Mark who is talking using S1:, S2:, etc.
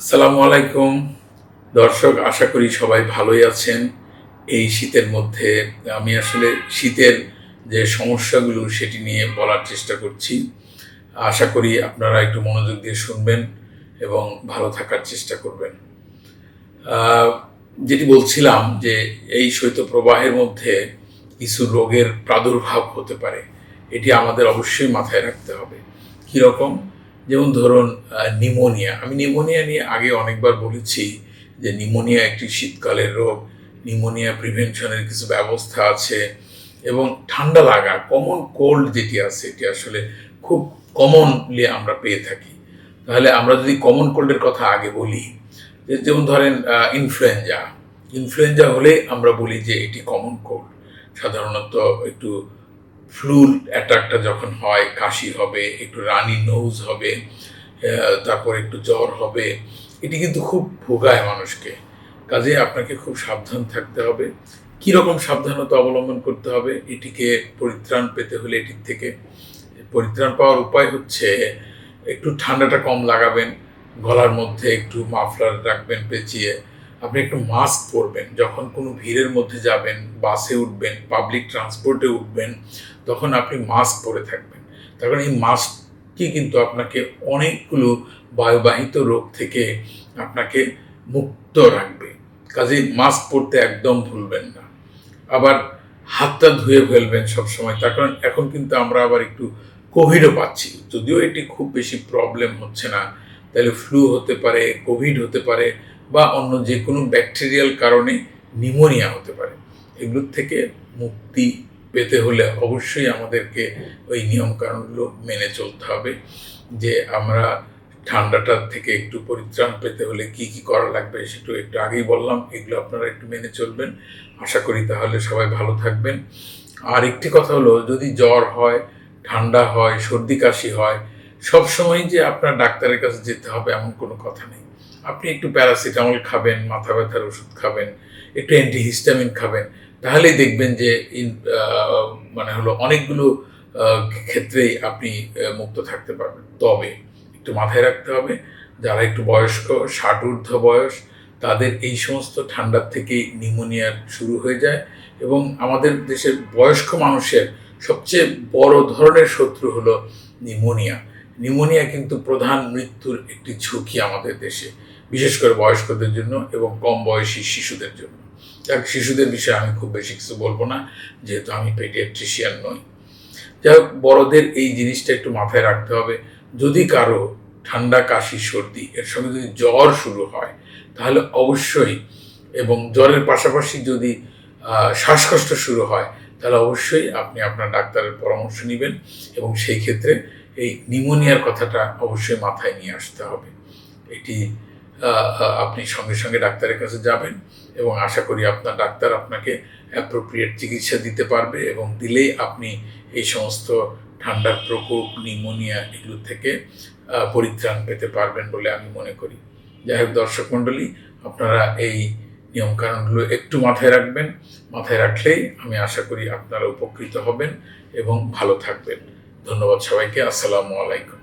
S1: আসসালামু আলাইকুম। দর্শক, আশা করি সবাই ভালোই আছেন। এই শীতের মধ্যে আমি আসলে শীতের যে সমস্যাগুলো সেটি নিয়ে বলার চেষ্টা করছি। আশা করি আপনারা একটু মনোযোগ দিয়ে শুনবেন এবং ভালো থাকার চেষ্টা করবেন। যেটি বলছিলাম যে এই শৈত্যপ্রবাহের মধ্যে কিছু রোগের প্রাদুর্ভাব হতে পারে। এটি আমাদের অবশ্যই মাথায় রাখতে হবে। কীরকম যেমন ধরুন নিমোনিয়া। আমি নিমোনিয়া নিয়ে আগে অনেকবার বলেছি যে নিমোনিয়া একটি শীতকালের রোগ। নিমোনিয়া প্রিভেনশনের কিছু ব্যবস্থা আছে এবং ঠান্ডা লাগা কমন কোল্ড যেটি আছে, এটি আসলে খুব কমনলি আমরা পেয়ে থাকি। তাহলে আমরা যদি কমন কোল্ডের কথা আগে বলি যেমন ধরেন ইনফ্লুয়েঞ্জা ইনফ্লুয়েঞ্জা হলে আমরা বলি যে এটি কমন কোল্ড সাধারণত একটু ফ্লুর অ্যাটাকটা যখন হয়, কাশি হবে, একটু রানি নোজ হবে তারপর একটু জ্বর হবে, এটি কিন্তু খুব ভোগায় মানুষকে। কাজে আপনাকে খুব সাবধান থাকতে হবে। কীরকম সাবধানতা অবলম্বন করতে হবে? এটিকে পরিত্রাণ পেতে হলে এটির থেকে পরিত্রাণ পাওয়ার উপায় হচ্ছে একটু ঠান্ডাটা কম লাগাবেন, গলার মধ্যে একটু মাফলার রাখবেন পেঁচিয়ে। আপনি একটু মাস্ক পরবেন। যখন কোনো ভিড়ের মধ্যে যাবেন, বাসে উঠবেন পাবলিক ট্রান্সপোর্টে উঠবেন তখন আপনি মাস্ক পরে থাকবেন। তখন এই মাস্কটি কিন্তু আপনাকে অনেকগুলো বায়ুবাহিত রোগ থেকে আপনাকে মুক্ত রাখবে। কাজে মাস্ক পরতে একদম ভুলবেন না। আবার হাতটা ধুয়ে ফেলবেন সবসময়। তার কারণ এখন কিন্তু আমরা আবার একটু কোভিডও পাচ্ছি। যদিও এটি খুব বেশি প্রবলেম হচ্ছে না। তাহলে ফ্লু হতে পারে কোভিড হতে পারে বা অন্য যে কোনো ব্যাকটেরিয়াল কারণে নিমোনিয়া হতে পারে। এগুলোর থেকে মুক্তি পেতে হলে অবশ্যই আমাদেরকে ওই নিয়মকানুনগুলো মেনে চলতে হবে যে আমরা ঠান্ডাটার থেকে একটু পরিত্রাণ পেতে হলে কি কি করা লাগবে সেটু একটু আগেই বললাম, এগুলো আপনারা একটু মেনে চলবেন। আশা করি তাহলে সবাই ভালো থাকবেন। আর একটি কথা হলো, যদি জ্বর হয়, ঠান্ডা হয়, সর্দি কাশি হয় সব সময় যে আপনার ডাক্তারের কাছে যেতে হবে এমন কোনো কথা নেই। আপনি একটু প্যারাসিটামল খাবেন, মাথা ব্যথার ওষুধ খাবেন, একটু অ্যান্টিহিস্টামিন খাবেন তাহলেই দেখবেন যে মানে হলো অনেকগুলো ক্ষেত্রেই আপনি মুক্ত থাকতে পারবেন। তবে একটু মাথায় রাখতে হবে, যারা একটু বয়স্ক ষাট ঊর্ধ্ব বয়স, তাদের এই সমস্ত ঠান্ডার থেকেই নিউমোনিয়ার শুরু হয়ে যায় এবং আমাদের দেশের বয়স্ক মানুষের সবচেয়ে বড় ধরনের শত্রু হলো নিউমোনিয়া। নিউমোনিয়া কিন্তু প্রধান মৃত্যুর একটি ঝুঁকি আমাদের দেশে, বিশেষ করে বয়স্কদের জন্য এবং কম বয়সী শিশুদের জন্য। যাক শিশুদের বিষয়ে আমি খুব বেশি কিছু বলব না, যেহেতু আমি পেডিয়াট্রিশিয়ান নই। যাই হোক, বড়দের এই জিনিসটা একটু মাথায় রাখতে হবে। যদি কারও ঠান্ডা, কাশি, সর্দি, এর সঙ্গে যদি জ্বর শুরু হয়, তাহলে অবশ্যই এবং জ্বরের পাশাপাশি যদি শ্বাসকষ্ট শুরু হয়, তাহলে অবশ্যই আপনি আপনার ডাক্তারের পরামর্শ নেবেন এবং সেই ক্ষেত্রে এই নিউমোনিয়ার কথাটা অবশ্যই মাথায় নিয়ে আসতে হবে। এটি আপনি সঙ্গে সঙ্গে ডাক্তারের কাছে যাবেন এবং আশা করি আপনার ডাক্তার আপনাকে অ্যাপ্রোপ্রিয়েট চিকিৎসা দিতে পারবে এবং দিলেই আপনি এই সমস্ত ঠান্ডার প্রকোপ, নিউমোনিয়া এগুলো থেকে পরিত্রাণ পেতে পারবেন বলে আমি মনে করি। যাই হোক দর্শক মণ্ডলী, আপনারা এই নিয়মকানুনগুলো একটু মাথায় রাখবেন। মাথায় রাখলেই আমি আশা করি আপনারা উপকৃত হবেন এবং ভালো থাকবেন। ধন্যবাদ সবাইকে। আসসালামু আলাইকুম।